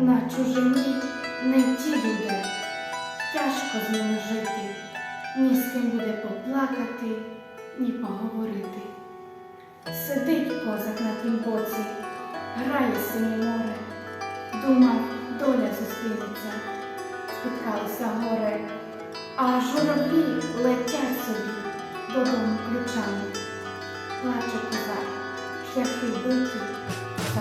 На чужині не ті люди, тяжко з ними жити, ні з ким буде поплакати, ні поговорити. Сидить козак на тім боці, грає синє море, думав, доля зустрінеться, спіткалося горе, а журавлі летять собі додому ключами. Плаче козак, шляхи биті, та